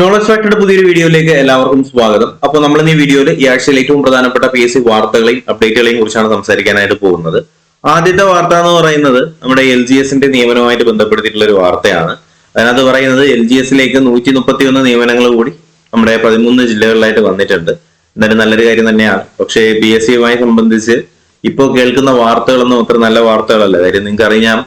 Knowledge ഫാക്ടറുടെ പുതിയൊരു വീഡിയോയിലേക്ക് എല്ലാവർക്കും സ്വാഗതം. അപ്പോൾ നമ്മൾ ഈ വീഡിയോയിൽ ഈ ആഴ്ചയിൽ ഏറ്റവും പ്രധാനപ്പെട്ട പി എസ് സി വാർത്തകളെയും അപ്ഡേറ്റുകളെയും കുറിച്ചാണ് സംസാരിക്കാനായിട്ട് പോകുന്നത്. ആദ്യത്തെ വാർത്ത എന്ന് പറയുന്നത് നമ്മുടെ എൽ ജി എസിന്റെ നിയമനവുമായിട്ട് ബന്ധപ്പെടുത്തിയിട്ടുള്ള ഒരു വാർത്തയാണ്. അതിനകത്ത് പറയുന്നത് എൽ ജി എസിലേക്ക് നൂറ്റി മുപ്പത്തി ഒന്ന് നിയമനങ്ങൾ കൂടി നമ്മുടെ പതിമൂന്ന് ജില്ലകളിലായിട്ട് വന്നിട്ടുണ്ട്. എന്തായാലും നല്ലൊരു കാര്യം തന്നെയാണ്. പക്ഷേ പി എസ് സിയുമായി സംബന്ധിച്ച് ഇപ്പോൾ കേൾക്കുന്ന വാർത്തകളൊന്നും അത്ര നല്ല വാർത്തകളല്ല. കാര്യം നിങ്ങൾക്ക് അറിയാം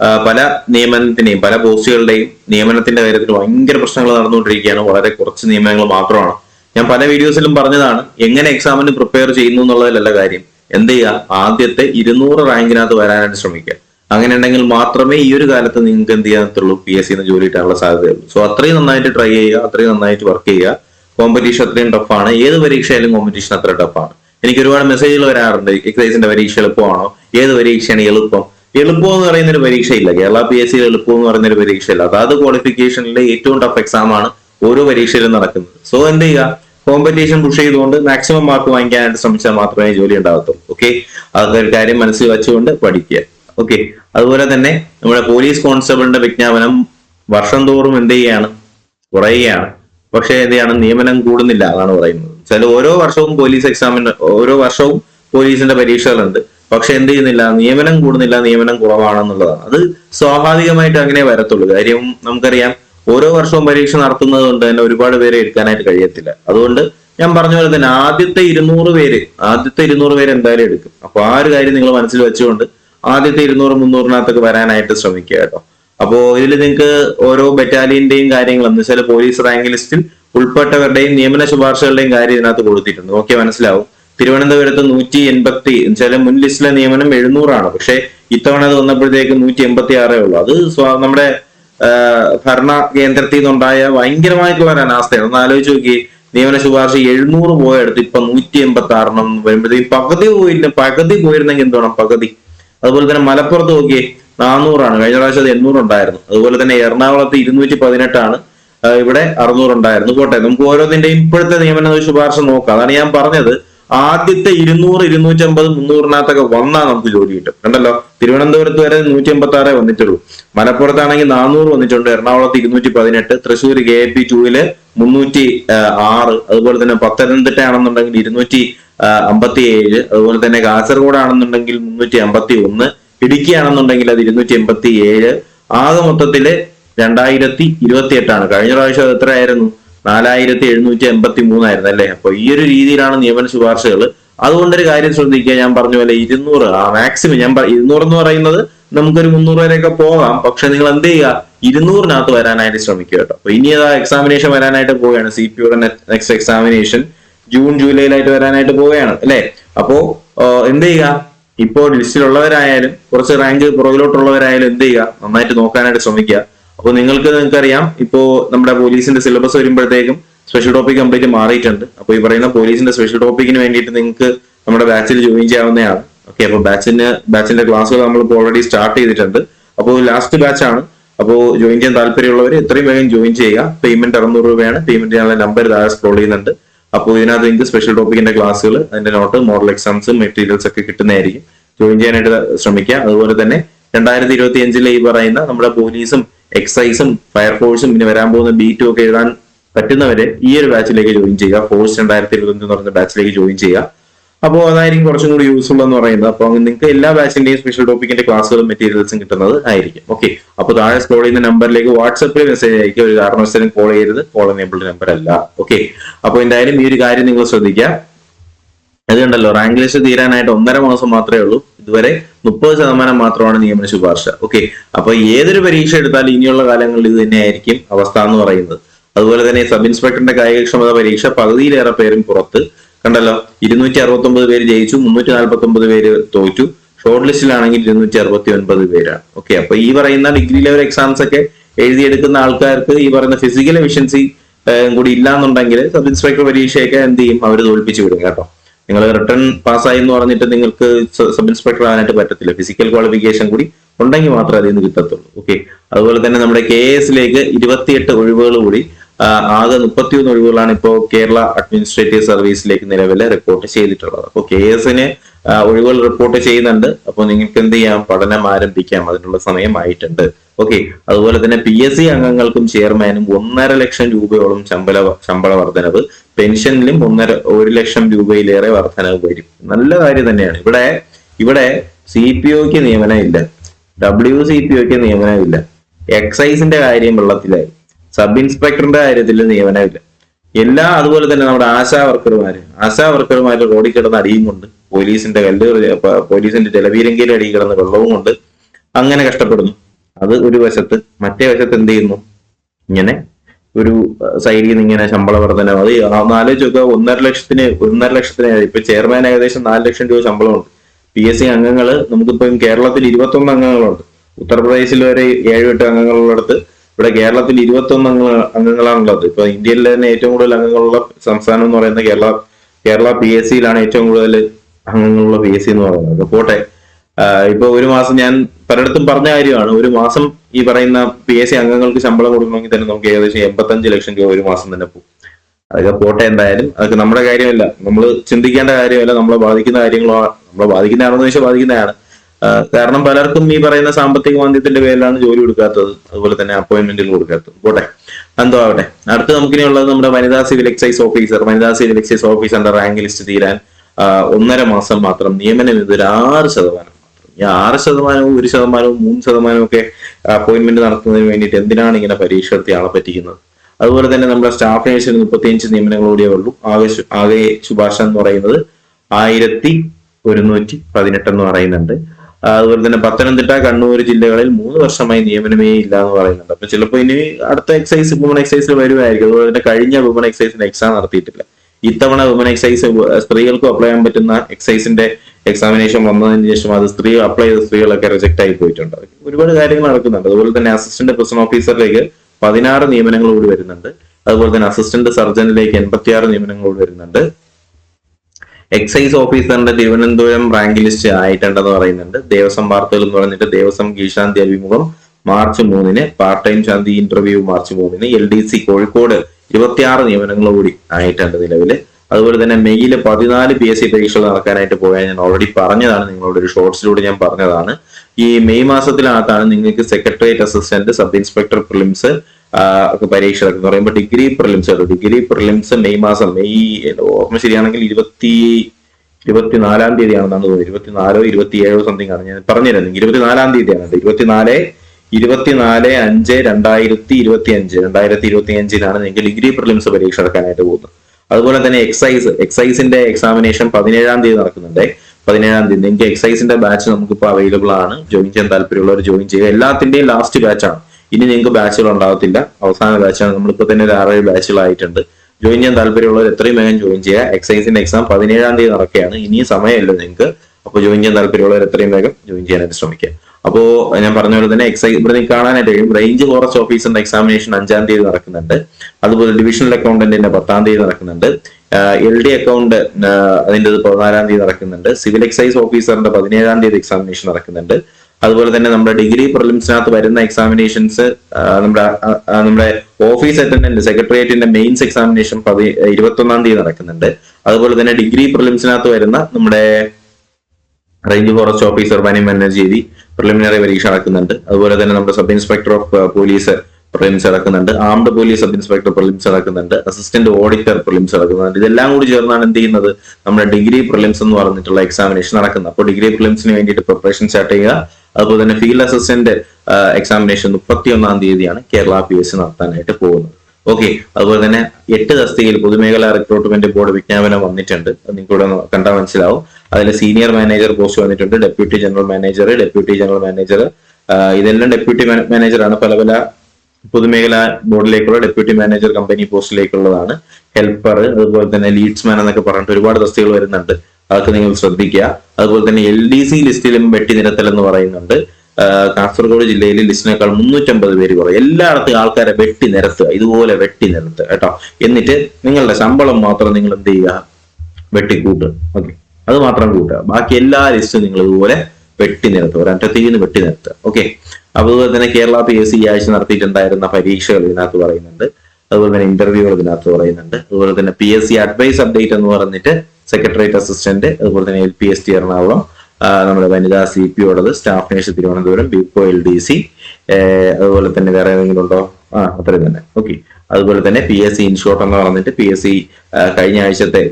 പല നിയമനത്തിന്റെയും പല പോസ്റ്റുകളുടെയും നിയമനത്തിന്റെ കാര്യത്തിൽ ഭയങ്കര പ്രശ്നങ്ങൾ നടന്നുകൊണ്ടിരിക്കുകയാണ്. വളരെ കുറച്ച് നിയമനങ്ങൾ മാത്രമാണ്. ഞാൻ പല വീഡിയോസിലും പറഞ്ഞതാണ് എങ്ങനെ എക്സാമിന് പ്രിപ്പയർ ചെയ്യുന്നു എന്നുള്ളതിലല്ല കാര്യം. എന്ത് ചെയ്യുക? ആദ്യത്തെ ഇരുന്നൂറ് റാങ്കിനകത്ത് വരാനായിട്ട് ശ്രമിക്കുക. അങ്ങനെ ഉണ്ടെങ്കിൽ മാത്രമേ ഈ ഒരു കാലത്ത് നിങ്ങൾക്ക് എന്ത് ചെയ്യാത്തുള്ളൂ പി എസ് സിന്ന് ജോലി കിട്ടാനുള്ള സാധ്യതയുള്ളൂ. സോ അത്രയും നന്നായിട്ട് ട്രൈ ചെയ്യുക അത്രയും നന്നായിട്ട് വർക്ക് ചെയ്യുക. കോമ്പറ്റീഷൻ അത്രയും ടഫാണ് ഏത് പരീക്ഷയായാലും കോമ്പറ്റീഷൻ അത്ര ടഫാണ് എനിക്ക് ഒരുപാട് മെസ്സേജുകൾ വരാറുണ്ട്. എക്സൈസിന്റെ പരീക്ഷ എളുപ്പമാണോ? ഏത് പരീക്ഷയാണ് എളുപ്പം? എളുപ്പം എന്ന് പറയുന്ന ഒരു പരീക്ഷയില്ല. കേരള പി എസ് സിയിൽ എളുപ്പം എന്ന് പറയുന്ന ഒരു പരീക്ഷയില്ല. അതാത് ക്വാളിഫിക്കേഷനിലെ ഏറ്റവും ടഫ് എക്സാം ആണ് ഓരോ പരീക്ഷയിലും നടക്കുന്നത്. സോ എന്ത് ചെയ്യുക കോമ്പറ്റീഷൻ പുഷ് ചെയ്തുകൊണ്ട് മാക്സിമം മാർക്ക് വാങ്ങിക്കാനായിട്ട് ശ്രമിച്ചാൽ മാത്രമേ ജോലി ഉണ്ടാകത്തുള്ളൂ. ഓക്കെ അതൊക്കെ ഒരു കാര്യം മനസ്സിൽ വെച്ചുകൊണ്ട് പഠിക്കുക. ഓക്കെ അതുപോലെ തന്നെ നമ്മുടെ പോലീസ് കോൺസ്റ്റബിളിന്റെ വിജ്ഞാപനം വർഷം തോറും എന്ത് ചെയ്യാണ്? കുറയുകയാണ്. പക്ഷേ എന്ത് ചെയ്യാണ് നിയമനം കൂടുന്നില്ല എന്നാണ് പറയുന്നത്. ചില ഓരോ വർഷവും പോലീസ് എക്സാമിന് ഓരോ വർഷവും പോലീസിന്റെ പരീക്ഷകളുണ്ട്. പക്ഷെ എന്ത് ചെയ്യുന്നില്ല? നിയമനം കൂടുന്നില്ല നിയമനം കുറവാണെന്നുള്ളതാണ്. അത് സ്വാഭാവികമായിട്ട് അങ്ങനെ വരത്തുള്ളൂ. കാര്യം നമുക്കറിയാം ഓരോ വർഷവും പരീക്ഷ നടത്തുന്നത് കൊണ്ട് തന്നെ ഒരുപാട് പേരെ എടുക്കാനായിട്ട് കഴിയത്തില്ല. അതുകൊണ്ട് ഞാൻ പറഞ്ഞ പോലെ തന്നെ ആദ്യത്തെ ഇരുന്നൂറ് പേര് ആദ്യത്തെ ഇരുന്നൂറ് പേര് എന്തായാലും എടുക്കും. അപ്പൊ ആ ഒരു കാര്യം നിങ്ങൾ മനസ്സിൽ വെച്ചുകൊണ്ട് ആദ്യത്തെ ഇരുന്നൂറ് മുന്നൂറിനകത്തൊക്കെ വരാനായിട്ട് ശ്രമിക്കുക കേട്ടോ. അപ്പോ ഇതിൽ നിങ്ങൾക്ക് ഓരോ ബറ്റാലിയന്റെയും കാര്യങ്ങൾ എന്ന് വെച്ചാൽ പോലീസ് റാങ്ക് ലിസ്റ്റിൽ ഉൾപ്പെട്ടവരുടെയും നിയമന ശുപാർശകളുടെയും കാര്യം ഇതിനകത്ത് കൊടുത്തിട്ടുണ്ട്. ഓക്കെ മനസ്സിലാവും? തിരുവനന്തപുരത്ത് നൂറ്റി എൺപത്തി ചില മുൻ ലിസ്റ്റിലെ നിയമനം എഴുന്നൂറാണ്. പക്ഷേ ഇത്തവണ അത് വന്നപ്പോഴത്തേക്ക് നൂറ്റി എൺപത്തി ആറേ ഉള്ളൂ. അത് നമ്മുടെ ഭരണ കേന്ദ്രത്തിൽ നിന്നുണ്ടായ ഭയങ്കരമായിട്ടുള്ള ഒരു അനാസ്ഥയാണ്. ഒന്ന് ആലോചിച്ച് നോക്കി നിയമന ശുപാർശ എഴുന്നൂറ് പോയെടുത്ത്. ഇപ്പൊ നൂറ്റി എൺപത്തി ആറെണ്ണം വരുമ്പോഴത്തേക്ക് പകുതി പോയില്ല പകുതി പോയിരുന്നെങ്കിൽ എന്ത് വേണം പകുതി. അതുപോലെ തന്നെ മലപ്പുറത്ത് നോക്കിയേ നാനൂറാണ് കഴിഞ്ഞ പ്രാവശ്യം അത് എണ്ണൂറ് ഉണ്ടായിരുന്നു അതുപോലെ തന്നെ എറണാകുളത്ത് ഇരുന്നൂറ്റി പതിനെട്ടാണ്. ഇവിടെ അറുന്നൂറ് ഉണ്ടായിരുന്നു പോട്ടെ നമുക്ക് ഓരോന്നിന്റെയും ഇപ്പോഴത്തെ നിയമന ശുപാർശ നോക്കാം. അതാണ് ഞാൻ പറഞ്ഞത്. ആദ്യത്തെ ഇരുന്നൂറ് ഇരുന്നൂറ്റി അമ്പത് മുന്നൂറിനകത്തൊക്കെ വന്നാൽ നമുക്ക് ജോലി കിട്ടും. കണ്ടല്ലോ? തിരുവനന്തപുരത്ത് വരെ നൂറ്റി എൺപത്തി ആറേ വന്നിട്ടുള്ളൂ. മലപ്പുറത്താണെങ്കിൽ നാനൂറ് വന്നിട്ടുണ്ട്. എറണാകുളത്ത് ഇരുന്നൂറ്റി പതിനെട്ട് തൃശ്ശൂർ കെ എ പി ടൂവിൽ മുന്നൂറ്റി ആറ് അതുപോലെ തന്നെ പത്തനംതിട്ട ആണെന്നുണ്ടെങ്കിൽ ഇരുന്നൂറ്റി അമ്പത്തി ഏഴ് അതുപോലെ തന്നെ കാസർഗോഡ് ആണെന്നുണ്ടെങ്കിൽ മുന്നൂറ്റി അമ്പത്തി ഒന്ന് ഇടുക്കി ആണെന്നുണ്ടെങ്കിൽ അത് ഇരുന്നൂറ്റി എൺപത്തി ഏഴ് ആകെ മൊത്തത്തിൽ രണ്ടായിരത്തി ഇരുപത്തി എട്ടാണ് കഴിഞ്ഞ പ്രാവശ്യം അത് എത്രയായിരുന്നു? നാലായിരത്തി എഴുന്നൂറ്റി എൺപത്തി മൂന്നായിരുന്നു അല്ലേ? അപ്പൊ ഈ ഒരു രീതിയിലാണ് നിയമന ശുപാർശകൾ. അതുകൊണ്ടൊരു കാര്യം ശ്രദ്ധിക്കുക ഞാൻ പറഞ്ഞ പോലെ ഇരുന്നൂറ് ആ മാക്സിമം ഞാൻ ഇരുന്നൂറ് എന്ന് പറയുന്നത് നമുക്കൊരു മുന്നൂറ് വരെയൊക്കെ പോകാം. പക്ഷെ നിങ്ങൾ എന്ത് ചെയ്യുക? ഇരുന്നൂറിനകത്ത് വരാനായിട്ട് ശ്രമിക്കുക കേട്ടോ. അപ്പൊ ഇനി അതാ എക്സാമിനേഷൻ വരാനായിട്ട് പോവുകയാണ്. സി പി യുടെ നെക്സ്റ്റ് എക്സാമിനേഷൻ ജൂൺ ജൂലൈയിലായിട്ട് വരാനായിട്ട് പോവുകയാണ് അല്ലെ? അപ്പോ എന്ത് ചെയ്യുക? ഇപ്പോൾ ലിസ്റ്റിലുള്ളവരായാലും കുറച്ച് റാങ്ക് പുറകിലോട്ടുള്ളവരായാലും എന്ത് ചെയ്യുക? നന്നായിട്ട് നോക്കാനായിട്ട് ശ്രമിക്കുക. അപ്പോൾ നിങ്ങൾക്ക് നിങ്ങൾക്കറിയാം ഇപ്പോ നമ്മുടെ പോലീസിന്റെ സിലബസ് വരുമ്പോഴത്തേക്കും സ്പെഷ്യൽ ടോപ്പിക് കംപ്ലീറ്റ് മാറിയിട്ടുണ്ട്. അപ്പോൾ ഈ പറയുന്ന പോലീസിന്റെ സ്പെഷ്യൽ ടോപ്പിക്കിന് വേണ്ടിയിട്ട് നിങ്ങൾക്ക് നമ്മുടെ ബാച്ചിൽ ജോയിൻ ചെയ്യാവുന്നതാണ്. ഓക്കെ അപ്പോൾ ബാച്ചിന് ബാച്ചിന്റെ ക്ലാസ്സുകൾ നമ്മളിപ്പോൾ ഓൾറെഡി സ്റ്റാർട്ട് ചെയ്തിട്ടുണ്ട്. അപ്പോൾ ലാസ്റ്റ് ബാച്ച് ആണ്. അപ്പോൾ ജോയിൻ ചെയ്യാൻ താല്പര്യമുള്ളവർ എത്രയും വേഗം ജോയിൻ ചെയ്യുക. പേയ്മെന്റ് അറുന്നൂറ് രൂപയാണ്. പേയ്മെന്റ് ചെയ്യാനുള്ള നമ്പർ താഴെ സ്ക്രോൾ ചെയ്യുന്നുണ്ട്. അപ്പോൾ ഇതിനകത്ത് നിങ്ങൾക്ക് സ്പെഷ്യൽ ടോപ്പിക്കിന്റെ ക്ലാസ്സുകൾ അതിന്റെ നോട്ട് മോഡൽ എക്സാംസ് മെറ്റീരിയൽസ് ഒക്കെ കിട്ടുന്നതായിരിക്കും. ജോയിൻ ചെയ്യാനായിട്ട് ശ്രമിക്കുക. അതുപോലെ തന്നെ രണ്ടായിരത്തി ഇരുപത്തി അഞ്ചിലെ ഈ പറയുന്ന നമ്മുടെ പോലീസും എക്സൈസും ഫയർഫോഴ്സും പിന്നെ വരാൻ പോകുന്ന ബി ടു ഒക്കെ എഴുതാൻ പറ്റുന്നവരെ ഈ ഒരു ബാച്ചിലേക്ക് ജോയിൻ ചെയ്യുക. ഫോഴ്സ് രണ്ടായിരത്തി ഇരുപത്തി എന്ന് പറഞ്ഞ ബാച്ചിലേക്ക് ജോയിൻ ചെയ്യുക. അപ്പോൾ അതായിരിക്കും കുറച്ചും കൂടി യൂസ്ഫുൾ എന്ന് പറയുന്നത്. അപ്പോൾ നിങ്ങൾക്ക് എല്ലാ ബാച്ചിന്റെയും സ്പെഷ്യൽ ടോപ്പിക്കിന്റെ ക്ലാസ്സുകളും മെറ്റീരിയൽസും കിട്ടുന്നത് ആയിരിക്കും. ഓക്കെ അപ്പോൾ താഴെ സ്ക്രോൾ ചെയ്യുന്ന നമ്പറിലേക്ക് വാട്സപ്പിൽ മെസ്സേജ് അയക്കുക. ഒരു കാരണവശാലും കോൾ ചെയ്യരുത്. കോൾ എനേബിൾഡ് നമ്പർ അല്ല. ഓക്കെ അപ്പോൾ എന്തായാലും ഈ ഒരു കാര്യം നിങ്ങൾ ശ്രദ്ധിക്കുക. അതുകൊണ്ടല്ലോ റാങ്ക് ലിസ്റ്റ് തീരാനായിട്ട് ഒന്നര മാസം മാത്രമേ ഉള്ളൂ. ഇതുവരെ മുപ്പത് ശതമാനം മാത്രമാണ് നിയമന ശുപാർശ. ഓക്കെ അപ്പൊ ഏതൊരു പരീക്ഷ എടുത്താലും ഇനിയുള്ള കാലങ്ങളിൽ ഇത് തന്നെയായിരിക്കും അവസ്ഥ എന്ന് പറയുന്നത്. അതുപോലെ തന്നെ സബ് ഇൻസ്പെക്ടറിന്റെ കായികക്ഷമത പരീക്ഷ പകുതിയിലേറെ പേരും പുറത്ത്. കണ്ടല്ലോ ഇരുന്നൂറ്റി അറുപത്തി ഒമ്പത് പേര് ജയിച്ചു മുന്നൂറ്റി നാൽപ്പത്തി ഒമ്പത് പേര് തോറ്റു. ഷോർട്ട് ലിസ്റ്റിലാണെങ്കിൽ ഇരുന്നൂറ്റി അറുപത്തി ഒൻപത് പേരാണ്. ഓക്കെ അപ്പൊ ഈ പറയുന്ന ഡിഗ്രി ലെവൽ എക്സാംസ് ഒക്കെ എഴുതിയെടുക്കുന്ന ആൾക്കാർക്ക് ഈ പറയുന്ന ഫിസിക്കൽ എഫിഷ്യൻസി കൂടി ഇല്ലാന്നുണ്ടെങ്കിൽ സബ് ഇൻസ്പെക്ടർ പരീക്ഷയൊക്കെ എന്ത് ചെയ്യും? അവർ തോൽപ്പിച്ചു വിടും കേട്ടോ. നിങ്ങൾ റിട്ടേൺ പാസ്സായി എന്ന് പറഞ്ഞിട്ട് നിങ്ങൾക്ക് സബ് ഇൻസ്പെക്ടർ ആകാനായിട്ട് പറ്റത്തില്ല. ഫിസിക്കൽ ക്വാളിഫിക്കേഷൻ കൂടി ഉണ്ടെങ്കിൽ മാത്രമേ അതിൽ നിന്ന് കിട്ടത്തുള്ളൂ. ഓക്കെ അതുപോലെ തന്നെ നമ്മുടെ കെ എസിലേക്ക് ഇരുപത്തിയെട്ട് ഒഴിവുകൾ കൂടി ആകെ മുപ്പത്തിയൊന്ന് ഒഴിവുകളാണ് ഇപ്പോൾ കേരള അഡ്മിനിസ്ട്രേറ്റീവ് സർവീസിലേക്ക് നിലവിൽ റിപ്പോർട്ട് ചെയ്തിട്ടുള്ളത്. അപ്പോൾ കെ എസിന് ഒഴിവുകൾ റിപ്പോർട്ട് ചെയ്യുന്നുണ്ട്. അപ്പോൾ നിങ്ങൾക്ക് എന്ത് ചെയ്യാം? പഠനം ആരംഭിക്കാം. അതിനുള്ള സമയമായിട്ടുണ്ട്. ഓക്കെ അതുപോലെ തന്നെ പി എസ് സി അംഗങ്ങൾക്കും ചെയർമാനും ഒന്നര ലക്ഷം രൂപയോളം ശമ്പള ശമ്പള വർധനവ്. പെൻഷനിലും ഒന്നര ഒരു ലക്ഷം രൂപയിലേറെ വർധനവ് വരും. നല്ല കാര്യം തന്നെയാണ്. ഇവിടെ ഇവിടെ സി പി ഒക്ക് നിയമനം ഇല്ല. ഡബ്ല്യു സി പി ഒക്ക് നിയമനം ഇല്ല. എക്സൈസിന്റെ കാര്യം വെള്ളത്തിലായി. സബ് ഇൻസ്പെക്ടറിന്റെ കാര്യത്തിൽ നിയമനമില്ല എല്ലാ അതുപോലെ തന്നെ നമ്മുടെ ആശാ വർക്കർമാര്. ആശാ വർക്കർമാര് റോഡിൽ കിടന്ന് അടിയും കൊണ്ട് പോലീസിന്റെ കല്ല് പോലീസിന്റെ ജലപീരങ്കിയിൽ അടിയിൽ കിടന്ന് വെള്ളവും കൊണ്ട് അങ്ങനെ കഷ്ടപ്പെടുന്നു. അത് ഒരു വശത്ത് മറ്റേ വശത്ത് എന്ത് ചെയ്യുന്നു? ഇങ്ങനെ ഒരു സൈഡിൽ നിന്ന് ഇങ്ങനെ ശമ്പള വർധന അത് ആലോചിച്ചൊക്കെ ഒന്നര ലക്ഷത്തിന് ഒന്നര ലക്ഷത്തിന് ഇപ്പൊ ചെയർമാൻ ഏകദേശം നാല് ലക്ഷം രൂപ ശമ്പളമുണ്ട്. പി എസ് സി അംഗങ്ങൾ നമുക്കിപ്പം കേരളത്തിൽ ഇരുപത്തൊന്ന് അംഗങ്ങളുണ്ട്. ഉത്തർപ്രദേശിൽ വരെ ഏഴ് എട്ട് അംഗങ്ങളുള്ളിടത്ത് ഇവിടെ കേരളത്തിൽ ഇരുപത്തൊന്ന് അംഗ അംഗങ്ങളാണുള്ളത്. ഇപ്പൊ ഇന്ത്യയിൽ തന്നെ ഏറ്റവും കൂടുതൽ അംഗങ്ങളുള്ള സംസ്ഥാനം എന്ന് പറയുന്നത് കേരള കേരള പി എസ് സിയിലാണ് ഏറ്റവും കൂടുതൽ അംഗങ്ങളുള്ള പി എസ് സി എന്ന് പറയുന്നത്. പോട്ടെ. ഇപ്പൊ ഒരു മാസം ഞാൻ പലയിടത്തും പറഞ്ഞ കാര്യമാണ്. ഒരു മാസം ഈ പറയുന്ന പി എസ് സി അംഗങ്ങൾക്ക് ശമ്പളം കൊടുക്കണമെങ്കിൽ തന്നെ നമുക്ക് ഏകദേശം എൺപത്തഞ്ച് ലക്ഷം രൂപ ഒരു മാസം തന്നെ പോകും. അതൊക്കെ പോട്ടെ എന്തായാലും. അതൊക്കെ നമ്മുടെ കാര്യമല്ല. നമ്മൾ ചിന്തിക്കേണ്ട കാര്യമല്ല. നമ്മളെ ബാധിക്കുന്ന കാര്യങ്ങളോ നമ്മളെ ബാധിക്കുന്നതാണെന്ന് ചോദിച്ചാൽ ബാധിക്കുന്നതാണ്. കാരണം പലർക്കും ഈ പറയുന്ന സാമ്പത്തിക മാന്ദ്യത്തിന്റെ പേരിലാണ് ജോലി കൊടുക്കാത്തത്. അതുപോലെ തന്നെ അപ്പോയിന്റ്മെന്റുകൾ കൊടുക്കാത്തത്. പോട്ടെ. എന്തോ ആവട്ടെ. അടുത്ത് നമുക്കിനിയുള്ളത് നമ്മുടെ വനിതാ സിവിൽ എക്സൈസ് ഓഫീസർ വനിതാ സിവിൽ എക്സൈസ് ഓഫീസറിന്റെ റാങ്ക് ലിസ്റ്റ് തീരാൻ ഒന്നര മാസം മാത്രം നിയമനം ഇതൊരു ആറ് ശതമാനം മാത്രം. ഈ ആറ് ശതമാനവും ഒരു ശതമാനവും മൂന്ന് ശതമാനവും ഒക്കെ അപ്പോയിന്റ്മെന്റ് നടത്തുന്നതിന് വേണ്ടിയിട്ട് എന്തിനാണ് ഇങ്ങനെ പരീക്ഷ നടത്തി ആളെ പറ്റിക്കുന്നത്? അതുപോലെ തന്നെ നമ്മുടെ സ്റ്റാഫ് നേഴ്സിന് മുപ്പത്തിയഞ്ച് നിയമനങ്ങളോടെ ഉള്ളൂ. ആകെ ആകെ ശുപാർശ എന്ന് പറയുന്നത് ആയിരത്തി ഒരുന്നൂറ്റി പതിനെട്ട് എന്ന് പറയുന്നുണ്ട്. അതുപോലെ തന്നെ പത്തനംതിട്ട കണ്ണൂർ ജില്ലകളിൽ മൂന്ന് വർഷമായി നിയമനമേ ഇല്ല എന്ന് പറയുന്നുണ്ട്. അപ്പൊ ചിലപ്പോൾ ഇനി അടുത്ത എക്സൈസ് വുമൺ എക്സൈസിൽ വരുമായിരിക്കും അതുപോലെ തന്നെ കഴിഞ്ഞ വുമൺ എക്സൈസിന് എക്സാം നടത്തിയിട്ടില്ല. ഇത്തവണ വുമൺ എക്സൈസ് സ്ത്രീകൾക്കും അപ്ലൈ ചെയ്യാൻ പറ്റുന്ന എക്സൈസിന്റെ എക്സാമിനേഷൻ വന്നതിന് ശേഷം അത് സ്ത്രീ അപ്ലൈ ചെയ്ത സ്ത്രീകളൊക്കെ റിജക്ട് ആയി പോയിട്ടുണ്ട്. ഒരുപാട് കാര്യങ്ങൾ നടക്കുന്നുണ്ട്. അതുപോലെ തന്നെ അസിസ്റ്റന്റ് പ്രിസൺ ഓഫീസറിലേക്ക് പതിനാറ് നിയമനങ്ങൾ കൂടി വരുന്നുണ്ട്. അതുപോലെ തന്നെ അസിസ്റ്റന്റ് സർജനിലേക്ക് എൺപത്തിയാറ് നിയമനങ്ങൾ കൂടി വരുന്നുണ്ട്. എക്സൈസ് ഓഫീസറിന്റെ തിരുവനന്തപുരം റാങ്ക് ലിസ്റ്റ് ആയിട്ടുണ്ടെന്ന് പറയുന്നുണ്ട്. ദേവസ്വം വാർത്തകൾ എന്ന് പറഞ്ഞിട്ട് ദേവസ്വം കീഴ്ശാന്തി അഭിമുഖം മാർച്ച് മൂന്നിന് പാർട്ട് ടൈം ശാന്തി ഇന്റർവ്യൂ മാർച്ച് മൂന്നിന് എൽ ഡി സി കോഴിക്കോട് ഇരുപത്തിയാറ് നിയമനങ്ങൾ കൂടി ആയിട്ടുണ്ട് നിലവിൽ. അതുപോലെ തന്നെ മെയ്യിൽ പതിനാല് പി എസ് സി പരീക്ഷകൾ നടക്കാനായിട്ട് പോയാൽ ഞാൻ ഓൾറെഡി പറഞ്ഞതാണ്. നിങ്ങളോട് ഒരു ഷോർട്സിലൂടെ ഞാൻ പറഞ്ഞതാണ്. ഈ മെയ് മാസത്തിനകത്താണ് നിങ്ങൾക്ക് secretariat assistant sub inspector prelims ഒക്കെ പരീക്ഷ എന്ന് പറയുമ്പോൾ ഡിഗ്രി പ്രിലിംസ് ആയിരുന്നു. ഡിഗ്രി പ്രിലിംസ് മെയ് മാസം മെയ് ഓർമ്മ ശരിയാണെങ്കിൽ ഇരുപത്തി ഇരുപത്തിനാലാം തീയതിയാണെന്നാണ് തോന്നുന്നത്. ഇരുപത്തിനാലോ ഇരുപത്തിയേഴോ സംതിങ് ആണ്. ഞാൻ പറഞ്ഞിരുന്നു. ഇരുപത്തിനാലാം തീയതിയാണ് ഇരുപത്തിനാല് ഇരുപത്തിനാല് അഞ്ച് രണ്ടായിരത്തി ഇരുപത്തി അഞ്ച് രണ്ടായിരത്തി ഇരുപത്തി അഞ്ചിലാണ് നിങ്ങൾക്ക് ഡിഗ്രി പ്രിലിംസ് പരീക്ഷ നടക്കാനായിട്ട് പോകുന്നത്. അതുപോലെ തന്നെ എക്സൈസ് എക്സൈസിന്റെ എക്സാമിനേഷൻ പതിനേഴാം തീയതി നടക്കുന്നുണ്ട്. പതിനേഴാം തീയതി നിങ്ങൾക്ക് എക്സൈസിന്റെ ബാച്ച് നമുക്കിപ്പോൾ അവൈലബിൾ ആണ്. ജോയിൻ ചെയ്യാൻ താല്പര്യമുള്ളവർ ജോയിൻ ചെയ്യുക. എല്ലാത്തിന്റെയും ലാസ്റ്റ് ബാച്ചാണ് ഇനി നിങ്ങൾക്ക് ബാച്ചുകൾ ഉണ്ടാകത്തില്ല അവസാന ബാച്ചാണ് നമ്മളിപ്പോ തന്നെ ഒരു ആറേഴ് ബാച്ചുകളായിട്ടുണ്ട് ജോയിൻ ചെയ്യാൻ താല്പര്യമുള്ളവർ എത്രയും വേഗം ജോയിൻ ചെയ്യുക. എക്സൈസിന്റെ എക്സാം പതിനേഴാം തീയതി നടക്കുകയാണ്. ഇനിയും സമയമല്ലോ നിങ്ങൾക്ക്. അപ്പോൾ ജോയിൻ ചെയ്യാൻ താല്പര്യമുള്ളവർ എത്രയും വേഗം ജോയിൻ ചെയ്യാനായിട്ട് ശ്രമിക്കുക. അപ്പോൾ ഞാൻ പറഞ്ഞ പോലെ തന്നെ എക്സൈസ് ഇവിടെ നിങ്ങൾക്ക് കാണാനായിട്ട് കഴിയും. റേഞ്ച് ഫോറസ്റ്റ് ഓഫീസറിന്റെ എക്സാമിനേഷൻ അഞ്ചാം തീയതി നടക്കുന്നുണ്ട്. അതുപോലെ ഡിവിഷണൽ അക്കൗണ്ടന്റിന്റെ പത്താം തീയതി നടക്കുന്നുണ്ട്. എൽ ഡി അക്കൗണ്ട് അതിന്റെ പതിനാലാം തീയതി നടക്കുന്നുണ്ട്. സിവിൽ എക്സൈസ് ഓഫീസറിന്റെ പതിനേഴാം തീയതി എക്സാമിനേഷൻ നടക്കുന്നുണ്ട്. അതുപോലെ തന്നെ നമ്മുടെ ഡിഗ്രി പ്രിലിംസിനകത്ത് വരുന്ന എക്സാമിനേഷൻസ് നമ്മുടെ നമ്മുടെ ഓഫീസ് അറ്റൻഡന്റ് സെക്രട്ടേറിയറ്റിന്റെ മെയിൻസ് എക്സാമിനേഷൻ പതി ഇരുപത്തൊന്നാം തീയതി നടക്കുന്നുണ്ട്. അതുപോലെ തന്നെ ഡിഗ്രി പ്രിലിംസിനകത്ത് വരുന്ന നമ്മുടെ റേഞ്ച് ഫോറസ്റ്റ് ഓഫീസർ പനി മനേജേരി പ്രിലിമിനറി പരീക്ഷ നടക്കുന്നുണ്ട്. അതുപോലെ തന്നെ നമ്മുടെ sub inspector of police prelims നടക്കുന്നുണ്ട്. Armed police sub inspector prelims നടക്കുന്നുണ്ട്. അസിസ്റ്റന്റ് ഓഡിറ്റർ പ്രിലിംസ് നടക്കുന്നുണ്ട്. ഇതെല്ലാം കൂടി ചേർന്നാണ് എന്ത് ചെയ്യുന്നത്? നമ്മുടെ ഡിഗ്രി പ്രിലിംസ് എന്ന് പറഞ്ഞിട്ടുള്ള എക്സാമിനേഷൻ നടക്കുന്നത്. അപ്പോൾ ഡിഗ്രി പ്രിലിംസിന് വേണ്ടിയിട്ട് പ്രിപ്പറേഷൻ സ്റ്റാർട്ട് ചെയ്യുക. അതുപോലെ തന്നെ ഫീൽഡ് അസിസ്റ്റന്റ് എക്സാമിനേഷൻ മുപ്പത്തി ഒന്നാം തീയതിയാണ് കേരള പി എസ് സി നടത്താനായിട്ട് പോകുന്നത്. ഓക്കെ അതുപോലെ തന്നെ എട്ട് തസ്തികയിൽ പൊതുമേഖലാ റിക്രൂട്ട്മെന്റ് ബോർഡ് വിജ്ഞാപനം വന്നിട്ടുണ്ട്. അത് നിങ്ങൾക്ക് ഇവിടെ കണ്ടാൽ മനസ്സിലാവും. അതിൽ സീനിയർ മാനേജർ പോസ്റ്റ് വന്നിട്ടുണ്ട്. Deputy general manager deputy general manager ഇതെല്ലാം ഡെപ്യൂട്ടി മാനേജറാണ് പല പല പൊതുമേഖലാ ബോർഡിലേക്കുള്ള ഡെപ്യൂട്ടി മാനേജർ കമ്പനി പോസ്റ്റിലേക്കുള്ളതാണ് ഹെൽപ്പർ അതുപോലെ തന്നെ ലീഡ്സ്മാൻ എന്നൊക്കെ പറഞ്ഞിട്ട് ഒരുപാട് തസ്തികൾ വരുന്നുണ്ട്. അതൊക്കെ നിങ്ങൾ ശ്രദ്ധിക്കുക. അതുപോലെ തന്നെ എൽ ഡി സി ലിസ്റ്റിലും വെട്ടി നിരത്തൽ എന്ന് പറയുന്നുണ്ട്. കാസർഗോഡ് ജില്ലയിൽ ലിസ്റ്റിനേക്കാൾ മുന്നൂറ്റമ്പത് പേര് കുറയും എല്ലായിടത്തും ആൾക്കാരെ വെട്ടി നിരത്തുക. ഇതുപോലെ വെട്ടി നിരത്തുക കേട്ടോ. എന്നിട്ട് നിങ്ങളുടെ ശമ്പളം മാത്രം നിങ്ങൾ എന്ത് ചെയ്യുക? വെട്ടിക്കൂട്ടുക. ഓക്കെ. അത് മാത്രം കൂട്ടുക. ബാക്കി എല്ലാ ലിസ്റ്റും നിങ്ങൾ ഇതുപോലെ വെട്ടി നിരത്തുക. ഒരറ്റത്തിൽ നിന്ന് വെട്ടി നിരത്തുക. ഓക്കെ. അതുപോലെ തന്നെ കേരള പി എസ് സി ഈ ആഴ്ച നടത്തിയിട്ടുണ്ടായിരുന്ന പരീക്ഷകൾ ഇതിനകത്ത് പറയുന്നുണ്ട്. അതുപോലെ തന്നെ ഇന്റർവ്യൂകൾ ഇതിനകത്ത് പറയുന്നുണ്ട്. അതുപോലെ തന്നെ P S C advice update എന്ന് പറഞ്ഞിട്ട് സെക്രട്ടേറിയറ്റ് അസിസ്റ്റന്റ് അതുപോലെ തന്നെ L P S T Ernakulam നമ്മുടെ വനിതാ സി പി ഉള്ളത് സ്റ്റാഫ് നേഴ്സ് തിരുവനന്തപുരം ബിപ്പോ എൽ ഡി സി അതുപോലെ തന്നെ വേറെ ഏതെങ്കിലും ഉണ്ടോ? ആ അത്രയും തന്നെ. ഓക്കെ അതുപോലെ തന്നെ പി എസ് സി ഇൻഷോർട്ട് എന്ന് പറഞ്ഞിട്ട് പി എസ് സി കഴിഞ്ഞ ആഴ്ചത്തെ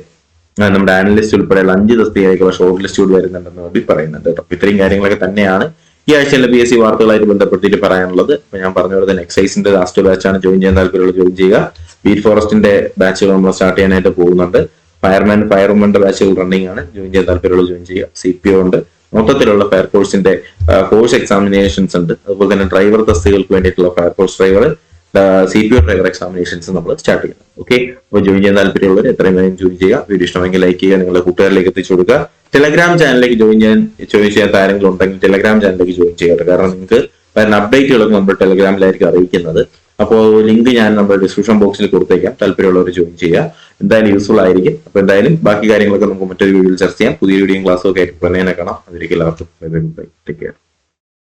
നമ്മുടെ അനലിസ്റ്റ് ഉൾപ്പെടെയുള്ള അഞ്ച് ദിവസത്തേക്കുള്ള ഷോർട്ട് ലിസ്റ്റ് കൂടി വരുന്നുണ്ടെന്ന് കൂടി പറയുന്നുണ്ട് കേട്ടോ ഇത്രയും കാര്യങ്ങളൊക്കെ തന്നെയാണ് ഈ ആഴ്ചയിലെ പി എസ് സി വാർത്തകളായിട്ട് ബന്ധപ്പെട്ടിട്ട് പറയാനുള്ളത്. ഇപ്പൊ ഞാൻ പറഞ്ഞ പോലെ തന്നെ എക്സൈസിന്റെ ലാസ്റ്റ് ബാച്ചാണ് ജോയിൻ ചെയ്യാൻ താല്പര്യമുള്ള ജോയിൻ ചെയ്യുക. ബീറ്റ് ഫോറസ്റ്റിന്റെ ബാച്ചുകൾ നമ്മൾ സ്റ്റാർട്ട് ചെയ്യാനായിട്ട് പോകുന്നുണ്ട്. ഫയർമാൻ ഫയർവുമന്റെ ബാച്ചുകൾ റണ്ണിംഗ് ആണ്. ജോയിൻ ചെയ്യാൻ താല്പര്യമുള്ള ജോയിൻ ചെയ്യുക. സി പി ഒ ഉണ്ട്. മൊത്തത്തിലുള്ള ഫയർ കോഴ്സിന്റെ കോഴ്സ് എക്സാമിനേഷൻസ് ഉണ്ട്. അതുപോലെ തന്നെ ഡ്രൈവർ തസ്തികൾക്ക് വേണ്ടിയിട്ടുള്ള fire course driver C P O driver examinations നമ്മൾ സ്റ്റാർട്ട് ചെയ്യുന്നത് ഓക്കെ അപ്പോൾ ജോയിൻ ചെയ്യാൻ താല്പര്യമുള്ളവർ എത്രയും വേഗം ജോയിൻ ചെയ്യുക. വീഡിയോ ഇഷ്ടമെങ്കിൽ ലൈക്ക് ചെയ്യുക. നിങ്ങളുടെ കൂട്ടുകാരിലേക്ക് എത്തിച്ചു കൊടുക്കുക. ടെലഗ്രാം ചാനലിലേക്ക് ജോയിൻ ചെയ്യാൻ ജോയിൻ ചെയ്യാത്ത ആരെങ്കിലും ഉണ്ടെങ്കിൽ ടെലഗ്രാം ചാനലിലേക്ക് ജോയിൻ ചെയ്യുക കാരണം നിങ്ങൾക്ക് വരുന്ന അപ്ഡേറ്റുകളൊക്കെ നമ്മൾ ടെലഗ്രാമിലായിരിക്കും അറിയിക്കുന്നത്. അപ്പോൾ ലിങ്ക് ഞാൻ നമ്മുടെ ഡിസ്ക്രിപ്ഷൻ ബോക്സിൽ കൊടുത്തേക്കാം. താല്പര്യമുള്ളവർ ജോയിൻ ചെയ്യുക. എന്തായാലും യൂസ്ഫുൾ ആയിരിക്കും. അപ്പോൾ എന്തായാലും ബാക്കി കാര്യങ്ങളൊക്കെ നമുക്ക് മറ്റൊരു വീഡിയോയിൽ ചർച്ച ചെയ്യാം. പുതിയ വീഡിയോയും ക്ലാസ്സും ഒക്കെ ആയിട്ട് പറഞ്ഞതിനെ കാണാം. അതിലേക്ക് എല്ലാവർക്കും ടേക്ക് കെയർ